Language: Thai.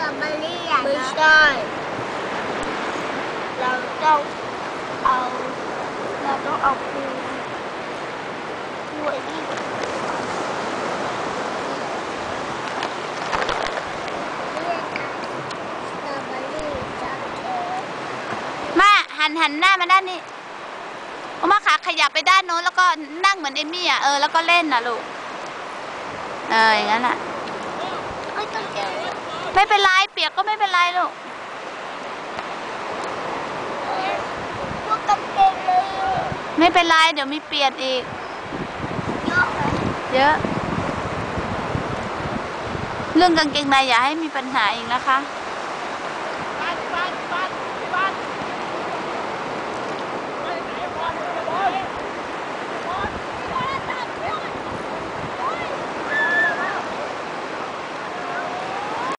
ตรอเบอรี่อะไม่ใช่ เราต้องเอาเราต้องเอาปูด้วยนี่เรียกสตรอเบอรี่จังเลยมาหันหันหน้ามาด้านนี้เอมาขาขยับไปด้านโน้นแล้วก็นั่งเหมือนเอมมี่อะเออแล้วก็เล่นนะลูก เอออย่างนั้นอะ ไม่เป็นไรเปียกก็ไม่เป็นไรลูกพวกกำเกงเลยไม่เป็นไรเดี๋ยวมีเปียกอีก เยอะเลยเยอะ เรื่องกางเกงในอย่าให้มีปัญหาอีกนะคะ